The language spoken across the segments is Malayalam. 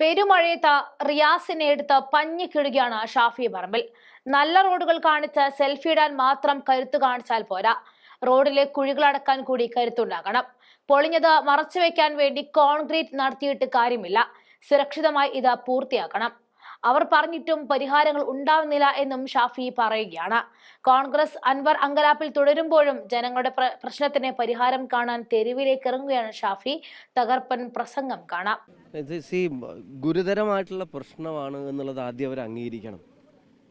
പെരുമഴയത്ത് റിയാസിനെ എടുത്ത് പഞ്ഞിക്കിടുകയാണ് ഷാഫി പറമ്പിൽ. നല്ല റോഡുകൾ കാണിച്ച് സെൽഫി ഇടാൻ മാത്രം കരുത്ത് കാണിച്ചാൽ പോരാ. റോഡിലെ കുഴികളടക്കാൻ കൂടി കരുത്തുണ്ടാകണം. പൊളിഞ്ഞത് മറച്ചുവെക്കാൻ വേണ്ടി കോൺക്രീറ്റ് നടത്തിയിട്ട് കാര്യമില്ല. സുരക്ഷിതമായി ഇത് പൂർത്തിയാക്കണം. അവർ പറഞ്ഞിട്ടും പരിഹാരങ്ങൾ ഉണ്ടാവുന്നില്ല എന്നും ഷാഫി പറയുകയാണ്. കോൺഗ്രസ് അൻവർ അങ്കലാപ്പിൽ തുടരുമ്പോഴും ജനങ്ങളുടെ പ്രശ്നത്തിന് പരിഹാരം കാണാൻ തെരുവിലേക്ക് ഇറങ്ങുകയാണ് ഷാഫി. തകർപ്പൻ പ്രസംഗം കാണാം. ഗുരുതരമായിട്ടുള്ള പ്രശ്നമാണ് എന്നുള്ളത് ആദ്യം അവർ അംഗീകരിക്കണം.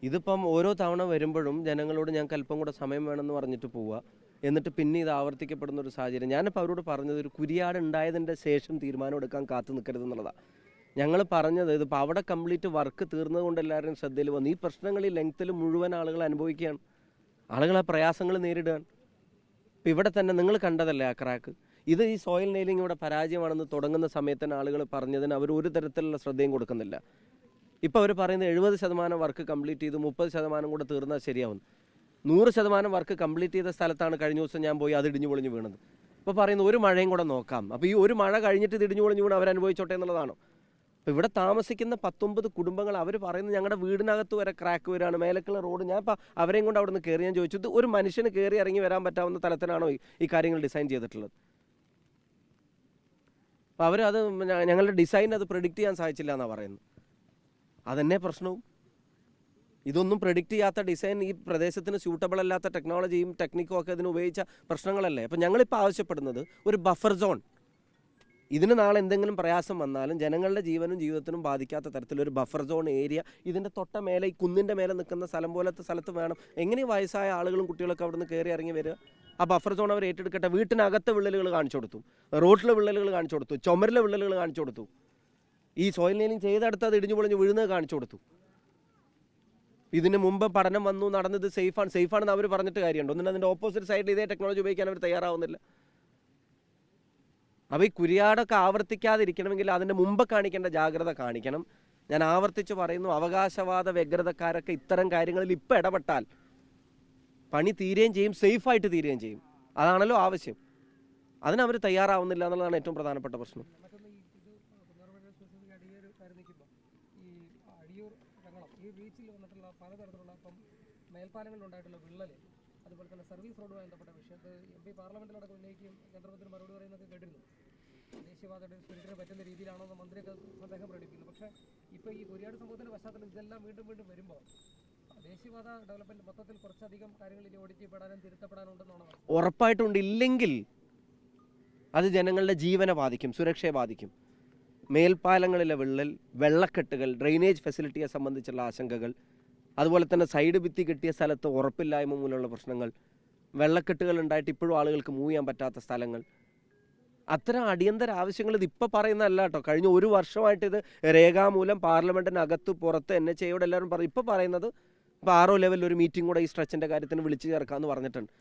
ഇതിപ്പം ഓരോ തവണ വരുമ്പോഴും ജനങ്ങളോട് ഞങ്ങൾക്ക് അല്പം കൂടെ സമയം വേണമെന്ന് പറഞ്ഞിട്ട് പോവുക. എന്നിട്ട് പിന്നെ ഇത് ആവർത്തിക്കപ്പെടുന്ന ഒരു സാഹചര്യം. ഞാനിപ്പോൾ അവരോട് പറഞ്ഞത് ഒരു കുരിയാട് ഉണ്ടായതിന്റെ ശേഷം തീരുമാനം എടുക്കാൻ കാത്തു നിൽക്കരുത് എന്നുള്ളതാണ് ഞങ്ങൾ പറഞ്ഞത് ഇതിപ്പോൾ അവിടെ കംപ്ലീറ്റ് വർക്ക് തീർന്നതുകൊണ്ട് എല്ലാവരും ശ്രദ്ധയിൽ വന്നു. ഈ പ്രശ്നങ്ങൾ ഈ ലെങ്ത്തിൽ മുഴുവൻ ആളുകൾ അനുഭവിക്കുകയാണ്. ആളുകൾ ആ പ്രയാസങ്ങൾ നേരിടുകയാണ്. ഇപ്പം ഇവിടെ തന്നെ നിങ്ങൾ കണ്ടതല്ലേ ആ ക്രാക്ക്? ഇത് ഈ സോയിൽ നെയിലിംഗ് ഇവിടെ പരാജയമാണെന്ന് തുടങ്ങുന്ന സമയത്ത് ആളുകൾ പറഞ്ഞതിന് അവർ ഒരു തരത്തിലുള്ള ശ്രദ്ധയും കൊടുക്കുന്നില്ല. ഇപ്പോൾ അവർ പറയുന്നത് എഴുപത് ശതമാനം വർക്ക് കംപ്ലീറ്റ് ചെയ്ത് മുപ്പത് ശതമാനം കൂടെ തീർന്നാൽ ശരിയാവും. നൂറ് ശതമാനം വർക്ക് കംപ്ലീറ്റ് ചെയ്ത സ്ഥലത്താണ് കഴിഞ്ഞ ദിവസം ഞാൻ പോയി അത് ഇടിഞ്ഞു പൊളിഞ്ഞു വീണത്. ഇപ്പോൾ പറയുന്നത് ഒരു മഴയും കൂടെ നോക്കാം. അപ്പോൾ ഈ ഒരു മഴ കഴിഞ്ഞിട്ട് ഇത് ഇടിഞ്ഞു പൊളിഞ്ഞു വീണ് അവർ അനുഭവിച്ചോട്ടെ എന്നുള്ളതാണോ? അപ്പോൾ ഇവിടെ താമസിക്കുന്ന പത്തൊമ്പത് കുടുംബങ്ങൾ അവർ പറയുന്നത് ഞങ്ങളുടെ വീടിനകത്ത് വരെ ക്രാക്ക് വരികയാണ് മേലക്കുള്ള റോഡ് ഞാൻ ഇപ്പോൾ അവരെയും കൊണ്ട് അവിടെ നിന്ന് കയറി ഞാൻ ചോദിച്ചു ഇത് ഒരു മനുഷ്യന് കയറി ഇറങ്ങി വരാൻ പറ്റാവുന്ന തലത്തിലാണോ ഈ- കാര്യങ്ങൾ ഡിസൈൻ ചെയ്തിട്ടുള്ളത്? അപ്പോൾ അവരത് ഞങ്ങളുടെ ഡിസൈൻ അത് പ്രെഡിക്റ്റ് ചെയ്യാൻ സാധിച്ചില്ല എന്നാണ് പറയുന്നത്. അതന്നെ പ്രശ്നവും? ഇതൊന്നും പ്രെഡിക്റ്റ് ചെയ്യാത്ത ഡിസൈൻ ഈ പ്രദേശത്തിന് സ്യൂട്ടബിൾ അല്ലാത്ത ടെക്നോളജിയും ടെക്നിക്കും ഒക്കെ ഇതിന് ഉപയോഗിച്ച പ്രശ്നങ്ങളല്ലേ? അപ്പം ഞങ്ങളിപ്പോൾ ആവശ്യപ്പെടുന്നത് ഒരു ബഫർ സോൺ ഇതിന് നാളെ എന്തെങ്കിലും പ്രയാസം വന്നാലും ജനങ്ങളുടെ ജീവനും ജീവിതത്തിനും ബാധിക്കാത്ത തരത്തിലൊരു ബഫർ സോൺ ഏരിയ ഇതിന്റെ തൊട്ട മേലെ ഈ കുന്നിന്റെ മേലെ നിൽക്കുന്ന സ്ഥലം പോലത്തെ സ്ഥലത്ത് വേണം. എങ്ങനെ വയസ്സായ ആളുകളും കുട്ടികളൊക്കെ അവിടെ നിന്ന് കയറി ഇറങ്ങി വരിക? ആ ബഫർ സോൺ അവർ ഏറ്റെടുക്കട്ടെ. വീട്ടിനകത്തെ വിള്ളലുകൾ കാണിച്ചു കൊടുത്തു. റോഡിലെ വിള്ളലുകൾ കാണിച്ചു കൊടുത്തു. ചുമരിലെ വിള്ളലുകൾ കാണിച്ചു കൊടുത്തു. ഈ സോയിൽ നെയിലിംഗ് ചെയ്തെടുത്ത് അത് ഇടിഞ്ഞു പൊളിഞ്ഞ് വീഴുന്നത് കാണിച്ചു കൊടുത്തു. ഇതിന് മുമ്പ് പഠനം വന്നു നടന്നത് സേഫാണ് സേഫാണെന്ന് അവർ പറഞ്ഞിട്ട് കാര്യമുണ്ട്. ഒന്നിനും അതിന്റെ ഓപ്പോസിറ്റ് സൈഡിൽ ഇതേ ടെക്നോളജി ഉപയോഗിക്കാൻ അവർ തയ്യാറാവുന്നില്ല. അപ്പോൾ ഈ കുരിയാടൊക്കെ ആവർത്തിക്കാതിരിക്കണമെങ്കിൽ അതിന്റെ മുമ്പ് കാണിക്കേണ്ട ജാഗ്രത കാണിക്കണം. ഞാൻ ആവർത്തിച്ച് പറയുന്നു അവകാശവാദ വ്യഗ്രതക്കാരൊക്കെ ഇത്തരം കാര്യങ്ങളിൽ ഇപ്പം ഇടപെട്ടാൽ പണി തീരുകയും ചെയ്യും സേഫായിട്ട് തീരുകയും ചെയ്യും. അതാണല്ലോ ആവശ്യം. അതിനവർ തയ്യാറാവുന്നില്ല എന്നുള്ളതാണ് ഏറ്റവും പ്രധാനപ്പെട്ട പ്രശ്നം. ഈ അടിയൂർ ഈ വന്നിട്ടുള്ള മേൽപ്പാലങ്ങളിലുണ്ടായിട്ടുള്ള വിള്ളൽ അതുപോലെ തന്നെ സർവീസ് റോഡുമായി ബന്ധപ്പെട്ട വിഷയത്ത് എം പി പാർലമെന്റിലടക്കം ഉന്നയിക്കുകയും കേന്ദ്രമന്ത്രി മറുപടി പറയുന്നതൊക്കെ കേട്ടിരുന്നു. ദേശീയവാദയുടെ സ്പിരിറ്റിന് പറ്റുന്ന രീതിയിലാണോ എന്ന് മന്ത്രിയൊക്കെ സന്ദേഹം പ്രകടിപ്പിക്കുന്നു. പക്ഷേ ഇപ്പോൾ ഈ കൊരിയാട് സംഭവത്തിന്റെ പശ്ചാത്തലം ഇതെല്ലാം വീണ്ടും വീണ്ടും വരുമ്പോൾ ദേശീയവാദ ഡെവലപ്മെന്റ് മൊത്തത്തിൽ കുറച്ചധികം കാര്യങ്ങൾ ഇനി ഓടിക്കപ്പെടാനും തിരുത്തപ്പെടാനുണ്ടെന്നാണ്. ഉറപ്പായിട്ടുണ്ട് ഇല്ലെങ്കിൽ അത് ജനങ്ങളുടെ ജീവനെ ബാധിക്കും സുരക്ഷയെ ബാധിക്കും. മേൽപ്പാലങ്ങളിലെ വിള്ളൽ വെള്ളക്കെട്ടുകൾ ഡ്രെയിനേജ് ഫെസിലിറ്റിയെ സംബന്ധിച്ചുള്ള ആശങ്കകൾ അതുപോലെ തന്നെ സൈഡ് ഭിത്തി കിട്ടിയ സ്ഥലത്ത് ഉറപ്പില്ലായ്മ മൂലമുള്ള പ്രശ്നങ്ങൾ വെള്ളക്കെട്ടുകൾ ഉണ്ടായിട്ട് ഇപ്പോഴും ആളുകൾക്ക് മൂവ് ചെയ്യാൻ പറ്റാത്ത സ്ഥലങ്ങൾ. അത്തരം അടിയന്തര ആവശ്യങ്ങൾ ഇത് ഇപ്പോൾ പറയുന്നതല്ല കേട്ടോ. കഴിഞ്ഞ ഒരു വർഷമായിട്ട് ഇത് രേഖാമൂലം പാർലമെന്റിനകത്ത് പുറത്ത് എൻ എച്ച് എയോട് എല്ലാവരും പറഞ്ഞു ഇപ്പോൾ പറയുന്നത് ഇപ്പോൾ ആറോ ലെവലിൽ ഒരു മീറ്റിംഗ് കൂടെ ഈ സ്ട്രെച്ചിന്റെ കാര്യത്തിന് വിളിച്ചു ചേർക്കാമെന്ന് പറഞ്ഞിട്ടുണ്ട്.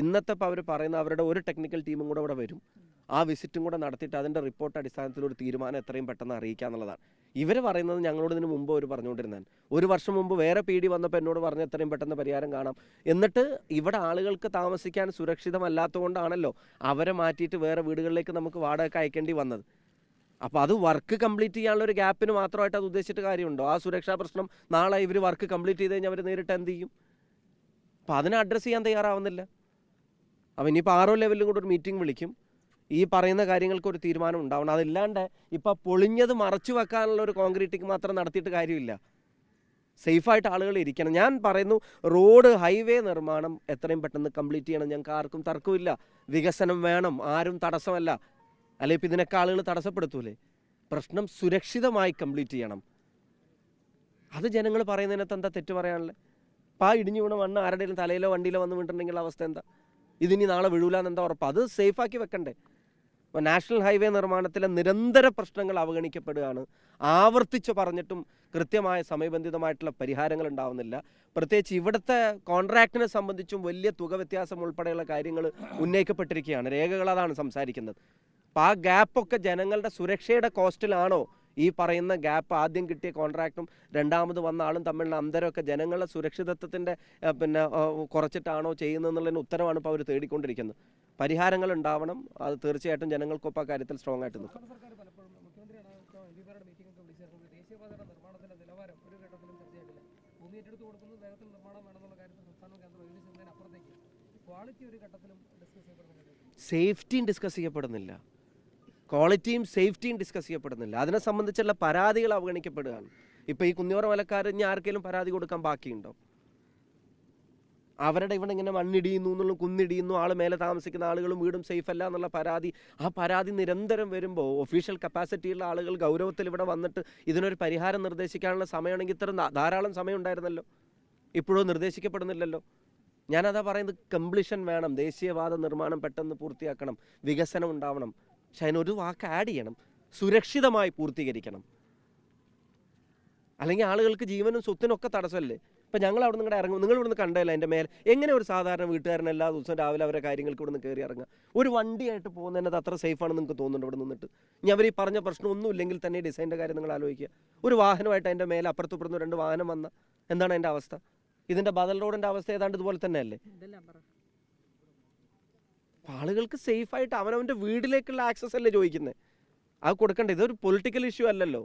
ഇന്നത്തെ അവർ പറയുന്ന അവരുടെ ഒരു ടെക്നിക്കൽ ടീമും കൂടെ ഇവിടെ വരും. ആ വിസിറ്റും കൂടെ നടത്തിയിട്ട് അതിന്റെ റിപ്പോർട്ട് അടിസ്ഥാനത്തിൽ ഒരു തീരുമാനം എത്രയും പെട്ടെന്ന് അറിയിക്കുക എന്നുള്ളതാണ് ഇവർ പറയുന്നത് ഞങ്ങളോട് ഇതിന് മുമ്പ് അവർ പറഞ്ഞുകൊണ്ടിരുന്നാൽ ഒരു വർഷം മുമ്പ് വേറെ പി ഡി വന്നപ്പോൾ എന്നോട് പറഞ്ഞ എത്രയും പെട്ടെന്ന് പരിഹാരം കാണാം. എന്നിട്ട് ഇവിടെ ആളുകൾക്ക് താമസിക്കാൻ സുരക്ഷിതമല്ലാത്തതുകൊണ്ടാണല്ലോ അവരെ മാറ്റിയിട്ട് വേറെ വീടുകളിലേക്ക് നമുക്ക് വാടക അയക്കേണ്ടി വന്നത്. അപ്പോൾ അത് വർക്ക് കംപ്ലീറ്റ് ചെയ്യാനുള്ള ഒരു ഗ്യാപ്പിന് മാത്രമായിട്ട് അത് ഉദ്ദേശിച്ചിട്ട് കാര്യമുണ്ടോ? ആ സുരക്ഷാ പ്രശ്നം നാളെ ഇവർ വർക്ക് കംപ്ലീറ്റ് ചെയ്ത് കഴിഞ്ഞാൽ അവർ നേരിട്ട് എന്ത് ചെയ്യും? അപ്പോൾ അതിനെ അഡ്രസ്സ് ചെയ്യാൻ തയ്യാറാവുന്നില്ല. അപ്പോൾ ഇനിയിപ്പോൾ ആറോ ലെവലിലും കൂടെ ഒരു മീറ്റിംഗ് വിളിക്കും. ഈ പറയുന്ന കാര്യങ്ങൾക്ക് ഒരു തീരുമാനം ഉണ്ടാവണം. അതില്ലാണ്ട് ഇപ്പോൾ പൊളിഞ്ഞത് മറച്ചു വെക്കാനുള്ള ഒരു കോൺക്രീറ്റിംഗ് മാത്രം നടത്തിയിട്ട് കാര്യമില്ല. സേഫായിട്ട് ആളുകൾ ഇരിക്കണം. ഞാൻ പറയുന്നു റോഡ് ഹൈവേ നിർമ്മാണം എത്രയും പെട്ടെന്ന് കംപ്ലീറ്റ് ചെയ്യണം. ഞങ്ങൾക്ക് ആർക്കും തർക്കമില്ല. വികസനം വേണം. ആരും തടസ്സമല്ല. അല്ലെ ഇപ്പം ഇതിനൊക്കെ ആളുകൾ തടസ്സപ്പെടുത്തൂലേ? പ്രശ്നം സുരക്ഷിതമായി കംപ്ലീറ്റ് ചെയ്യണം. അത് ജനങ്ങൾ പറയുന്നതിനകത്ത് എന്താ തെറ്റ് പറയാനുള്ളത്? പാ ആ ഇടിഞ്ഞു വീണ മണ്ണ് ആരുടെയും തലയിലോ വണ്ടിയിലോ വന്ന് വീണിട്ടുണ്ടെങ്കിൽ അവസ്ഥ എന്താ? ഇതിനി നാളെ വിഴൂലെന്ന് എന്താ ഉറപ്പ്? അത് സേഫാക്കി വെക്കണ്ടേ? അപ്പോൾ നാഷണൽ ഹൈവേ നിർമ്മാണത്തിലെ നിരന്തര പ്രശ്നങ്ങൾ അവഗണിക്കപ്പെടുകയാണ്. ആവർത്തിച്ച് പറഞ്ഞിട്ടും കൃത്യമായ സമയബന്ധിതമായിട്ടുള്ള പരിഹാരങ്ങൾ ഉണ്ടാവുന്നില്ല. പ്രത്യേകിച്ച് ഇവിടുത്തെ കോൺട്രാക്റ്റിനെ സംബന്ധിച്ചും വലിയ തുക വ്യത്യാസം ഉൾപ്പെടെയുള്ള കാര്യങ്ങൾ ഉന്നയിക്കപ്പെട്ടിരിക്കുകയാണ്. രേഖകൾ അതാണ് സംസാരിക്കുന്നത്. അപ്പോൾ ആ ഗ്യാപ്പൊക്കെ ജനങ്ങളുടെ സുരക്ഷയുടെ കോസ്റ്റിലാണോ ഈ പറയുന്ന ഗ്യാപ്പ്? ആദ്യം കിട്ടിയ കോൺട്രാക്റ്റും രണ്ടാമത് വന്ന ആളും തമ്മിലുള്ള അന്തരമൊക്കെ ജനങ്ങളുടെ സുരക്ഷിതത്വത്തിന്റെ പിന്നെ കുറച്ചിട്ടാണോ ചെയ്യുന്നതെന്നുള്ളതിന് ഉത്തരവാണ് ഇപ്പോൾ അവർ തേടിക്കൊണ്ടിരിക്കുന്നത്. പരിഹാരങ്ങൾ ഉണ്ടാവണം അത് തീർച്ചയായിട്ടും ജനങ്ങൾക്കൊപ്പം ആ കാര്യത്തിൽ സ്ട്രോങ് ആയിട്ട് നിൽക്കും. സേഫ്റ്റിയും ഡിസ്കസ് ചെയ്യപ്പെടുന്നില്ല. ക്വാളിറ്റിയും സേഫ്റ്റിയും ഡിസ്കസ് ചെയ്യപ്പെടുന്നില്ല. അതിനെ സംബന്ധിച്ചുള്ള പരാതികൾ അവഗണിക്കപ്പെടുകയാണ്. ഇപ്പോൾ ഈ കുന്നിയോറ മലക്കാരൻ ഇനി ആർക്കെങ്കിലും പരാതി കൊടുക്കാൻ ബാക്കിയുണ്ടോ? അവരുടെ ഇവിടെ ഇങ്ങനെ മണ്ണിടിയുന്നു എന്നുള്ള കുന്നിടിയുന്നു ആൾ മേലെ താമസിക്കുന്ന ആളുകളും വീടും സേഫ് അല്ല എന്നുള്ള പരാതി. ആ പരാതി നിരന്തരം വരുമ്പോൾ ഒഫീഷ്യൽ കപ്പാസിറ്റിയുള്ള ആളുകൾ ഗൗരവത്തിൽ ഇവിടെ വന്നിട്ട് ഇതിനൊരു പരിഹാരം നിർദ്ദേശിക്കാനുള്ള സമയമാണെങ്കിൽ ഇത്ര ധാരാളം സമയം ഉണ്ടായിരുന്നല്ലോ ഇപ്പോഴും നിർദ്ദേശിക്കപ്പെടുന്നില്ലല്ലോ. ഞാനതാ പറയുന്നത് കംപ്ലീഷൻ വേണം ദേശീയവാദ നിർമ്മാണം പെട്ടെന്ന് പൂർത്തിയാക്കണം വികസനം ഉണ്ടാവണം. പക്ഷെ അതിനൊരു വാക്ക് ആഡ് ചെയ്യണം സുരക്ഷിതമായി പൂർത്തീകരിക്കണം. അല്ലെങ്കിൽ ആളുകൾക്ക് ജീവനും സ്വത്തിനൊക്കെ തടസ്സമല്ലേ? ഇപ്പം ഞങ്ങൾ അവിടെ നിങ്ങളുടെ ഇറങ്ങും. നിങ്ങൾ ഇവിടുന്ന് കണ്ടല്ലോ എന്റെ മേലെ? എങ്ങനെ ഒരു സാധാരണ വീട്ടുകാരൻ എല്ലാ ദിവസവും രാവിലെ അവരെ കാര്യങ്ങൾക്ക് ഇവിടുന്ന് കയറി ഇറങ്ങുക? ഒരു വണ്ടിയായിട്ട് പോകുന്നതിനത് അത്ര സേഫാണെന്ന് നിങ്ങൾക്ക് തോന്നുന്നുണ്ട് ഇവിടെ നിന്നിട്ട്? ഇനി അവർ ഈ പറഞ്ഞ പ്രശ്നമൊന്നും ഇല്ലെങ്കിൽ തന്നെ ഡിസൈന്റെ കാര്യം നിങ്ങൾ ആലോചിക്കുക. ഒരു വാഹനമായിട്ട് എന്റെ മേലെ അപ്പുറത്ത് ഇപ്പുറത്ത് രണ്ട് വാഹനം വന്ന എന്താണ് എന്റെ അവസ്ഥ? ഇതിന്റെ ബദൽ റോഡിന്റെ അവസ്ഥ ഏതാണ്ട് ഇതുപോലെ തന്നെ അല്ലേ ആളുകൾക്ക് സേഫായിട്ട് അവനവന്റെ വീട്ടിലേക്കുള്ള ആക്സസ് അല്ലേ ചോദിക്കുന്നത് അത് കൊടുക്കേണ്ടത് ഇതൊരു പൊളിറ്റിക്കൽ ഇഷ്യൂ അല്ലല്ലോ.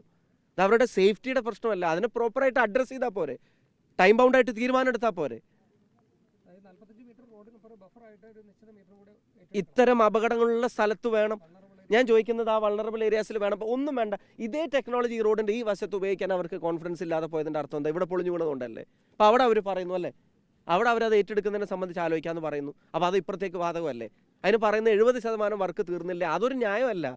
അവരുടെ സേഫ്റ്റിയുടെ പ്രശ്നമല്ല. അതിനെ പ്രോപ്പറായിട്ട് അഡ്രസ്സ് ചെയ്താൽ പോരെ. ടൈം ബൗണ്ടായിട്ട് തീരുമാനം എടുത്താൽ പോരെ. ഇത്തരം അപകടങ്ങളുള്ള സ്ഥലത്ത് വേണം. ഞാൻ ചോദിക്കുന്നത് ആ വൾണറബിൾ ഏരിയാസിൽ വേണം. അപ്പോൾ ഒന്നും വേണ്ട. ഇതേ ടെക്നോളജി ഈ റോഡിന്റെ ഈ വശത്ത് ഉപയോഗിക്കാൻ അവർക്ക് കോൺഫിഡൻസ് ഇല്ലാതെ പോയതിന്റെ അർത്ഥം എന്താ? ഇവിടെ പൊളിഞ്ഞു വീണതുകൊണ്ടല്ലേ അപ്പോൾ അവിടെ അവർ പറയുന്നു അല്ലേ? അവിടെ അവരത് ഏറ്റെടുക്കുന്നതിനെ സംബന്ധിച്ച് ആലോചിക്കാമെന്ന് പറയുന്നു. അപ്പോൾ അത് ഇപ്പുറത്തേക്ക് ബാധകമല്ലേ? അതിന് പറയുന്ന എഴുപത് ശതമാനം വർക്ക് തീർന്നില്ലേ? അതൊരു ന്യായമല്ല.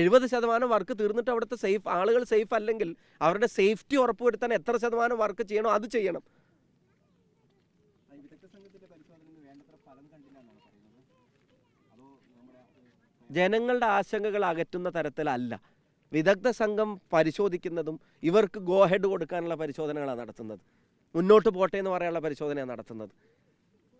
എഴുപത് ശതമാനം വർക്ക് തീർന്നിട്ട് അവിടുത്തെ സേഫ് ആളുകൾ സേഫ് അല്ലെങ്കിൽ അവരുടെ സേഫ്റ്റി ഉറപ്പുവരുത്താൻ എത്ര ശതമാനം വർക്ക് ചെയ്യണോ അത് ചെയ്യണം. ജനങ്ങളുടെ ആശങ്കകൾ അകറ്റുന്ന തരത്തിലല്ല. വിദഗ്ധ സംഘം പരിശോധിക്കുന്നതും ഇവർക്ക് ഗോഹെഡ് കൊടുക്കാനുള്ള പരിശോധനകളാണ് നടത്തുന്നത്. മുന്നോട്ട് പോട്ടെ എന്ന് പറയാനുള്ള പരിശോധനയാണ് നടത്തുന്നത്.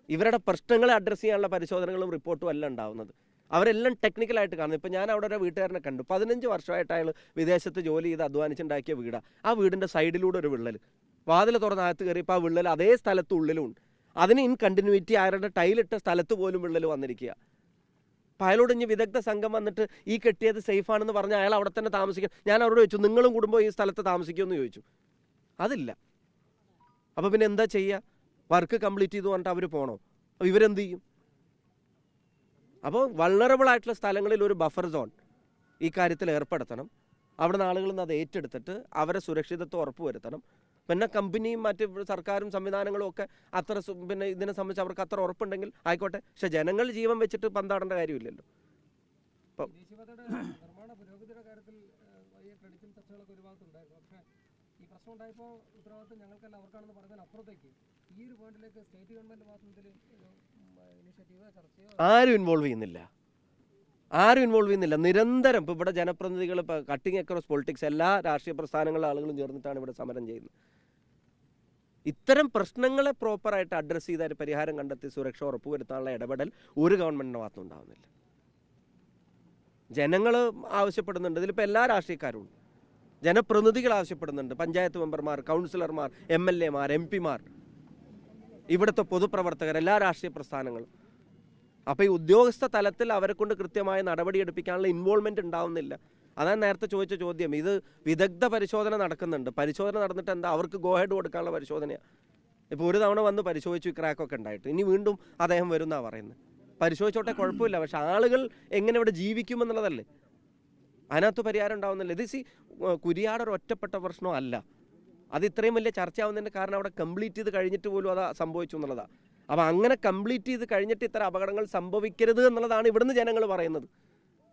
ഇവരുടെ പ്രശ്നങ്ങളെ അഡ്രസ്സ് ചെയ്യാനുള്ള പരിശോധനകളും റിപ്പോർട്ടും അല്ല ഉണ്ടാവുന്നത്. അവരെല്ലാം ടെക്നിക്കലായിട്ട് കാണുന്നു. ഇപ്പം ഞാൻ അവിടെ ഒരു വീട്ടുകാരനെ കണ്ടു. പതിനഞ്ച് വർഷമായിട്ട് അയാൾ വിദേശത്ത് ജോലി ചെയ്ത് അധ്വാനിച്ചുണ്ടാക്കിയ വീടാണ് ആ വീടിന്റെ സൈഡിലൂടെ ഒരു വിള്ളൽ വാതിൽ തുറന്ന് അകത്ത് കയറിയപ്പോൾ ആ വിള്ളൽ അതേ സ്ഥലത്ത് ഉള്ളിലുണ്ട് അതിന് ഇൻ കണ്ടിന്യൂറ്റി ആരുടെ ടൈലിട്ട സ്ഥലത്ത് പോലും വിള്ളൽ വന്നിരിക്കുക. അപ്പോൾ അയാളോട് ഇനി വിദഗ്ധ സംഘം വന്നിട്ട് ഈ കെട്ടിയത് സേഫാണെന്ന് പറഞ്ഞാൽ അയാൾ അവിടെ തന്നെ താമസിക്കും ഞാൻ അവരോട് ചോദിച്ചു നിങ്ങളും കുടുംബം ഈ സ്ഥലത്ത് താമസിക്കുമെന്ന് ചോദിച്ചു. അതില്ല. അപ്പോൾ പിന്നെ എന്താ ചെയ്യുക വർക്ക് കംപ്ലീറ്റ് ചെയ്തു പറഞ്ഞിട്ട് അവർ പോകണോ ഇവരെന്ത് ചെയ്യും? അപ്പോൾ വൾണറബിൾ ആയിട്ടുള്ള സ്ഥലങ്ങളിൽ ഒരു ബഫർ സോൺ ഈ കാര്യത്തിൽ ഏർപ്പെടുത്തണം. അവിടെ നിന്ന് ആളുകളിൽ നിന്ന് അത് ഏറ്റെടുത്തിട്ട് അവരെ സുരക്ഷിതത്വം ഉറപ്പുവരുത്തണം. പിന്നെ കമ്പനിയും മറ്റ് സർക്കാരും സംവിധാനങ്ങളും ഒക്കെ അത്ര പിന്നെ ഇതിനെ സംബന്ധിച്ച് അവർക്ക് അത്ര ഉറപ്പുണ്ടെങ്കിൽ ആയിക്കോട്ടെ. പക്ഷെ ജനങ്ങൾ ജീവൻ വെച്ചിട്ട് പന്താടേണ്ട കാര്യമില്ലല്ലോ. ദേശീയപാതയുടെ ഈ പ്രശ്നം ഉണ്ടായപ്പോൾ ഉത്തരവാദിത്വം ഞങ്ങൾക്കല്ല അവർക്കാണെന്ന് പറഞ്ഞാൽ അപ്പുറത്തേക്ക്. ഈ ഒരു പോയിന്റിലേക്ക് സ്റ്റേറ്റ് ഗവൺമെന്റ് ഭാഗത്ത് നിന്ന് ഇതിൽ ഇനിഷ്യേറ്റീവോ ചർച്ചയോ ആരും ഇൻവോൾവ് ചെയ്യുന്നില്ല. ആരും ഇൻവോൾവ് ചെയ്യുന്നില്ല. നിരന്തരം ഇപ്പോൾ ഇവിടെ ജനപ്രതിനിധികൾ ഇപ്പോൾ കട്ടിങ് അക്രോസ് പൊളിറ്റിക്സ് എല്ലാ രാഷ്ട്രീയ പ്രസ്ഥാനങ്ങളിലെ ആളുകളും ചേർന്നിട്ടാണ് ഇവിടെ സമരം ചെയ്യുന്നത്. ഇത്തരം പ്രശ്നങ്ങളെ പ്രോപ്പറായിട്ട് അഡ്രസ്സ് ചെയ്താൽ പരിഹാരം കണ്ടെത്തി സുരക്ഷ ഉറപ്പുവരുത്താനുള്ള ഇടപെടൽ ഒരു ഗവൺമെന്റിന്റെ ഭാഗത്തും ഉണ്ടാകുന്നില്ല ജനങ്ങൾ ആവശ്യപ്പെടുന്നുണ്ട്. ഇതിലിപ്പോൾ എല്ലാ രാഷ്ട്രീയക്കാരും ഉണ്ട്. ജനപ്രതിനിധികൾ ആവശ്യപ്പെടുന്നുണ്ട്. പഞ്ചായത്ത് മെമ്പർമാർ കൗൺസിലർമാർ എം എൽ എമാർ എം പിമാർ. ഇവിടുത്തെ പൊതുപ്രവർത്തകർ എല്ലാ രാഷ്ട്രീയ പ്രസ്ഥാനങ്ങളും. അപ്പോൾ ഈ ഉദ്യോഗസ്ഥ തലത്തിൽ അവരെ കൊണ്ട് കൃത്യമായ നടപടിയെടുപ്പിക്കാനുള്ള ഇൻവോൾവ്മെന്റ് ഉണ്ടാവുന്നില്ല. അതാണ് നേരത്തെ ചോദിച്ച ചോദ്യം. ഇത് വിദഗ്ധ പരിശോധന നടക്കുന്നുണ്ട്. പരിശോധന നടന്നിട്ട് എന്താ അവർക്ക് ഗോഹെഡ് കൊടുക്കാനുള്ള പരിശോധനയാണ് ഇപ്പോൾ ഒരു തവണ വന്ന് പരിശോധിച്ചു ക്രാക്കൊക്കെ ഉണ്ടായിട്ട്. ഇനി വീണ്ടും അദ്ദേഹം വരുന്നാണ് പറയുന്നത്. പരിശോധിച്ചോട്ടെ കുഴപ്പമില്ല. പക്ഷെ ആളുകൾ എങ്ങനെ ഇവിടെ ജീവിക്കുമെന്നുള്ളതല്ലേ? അതിനകത്ത് പരിഹാരം ഉണ്ടാവുന്നില്ല. ഇത് സി കുരിയാട് ഒരു ഒറ്റപ്പെട്ട പ്രശ്നം അല്ല. അത് ഇത്രയും വലിയ ചർച്ചയാവുന്നതിന്റെ കാരണം അവിടെ കംപ്ലീറ്റ് ചെയ്ത് കഴിഞ്ഞിട്ട് പോലും അത് സംഭവിച്ചു എന്നുള്ളതാണ് അപ്പോൾ അങ്ങനെ കംപ്ലീറ്റ് ചെയ്ത് കഴിഞ്ഞിട്ട് ഇത്തരം അപകടങ്ങൾ സംഭവിക്കരുത് എന്നുള്ളതാണ് ഇവിടുന്ന് ജനങ്ങൾ പറയുന്നത്.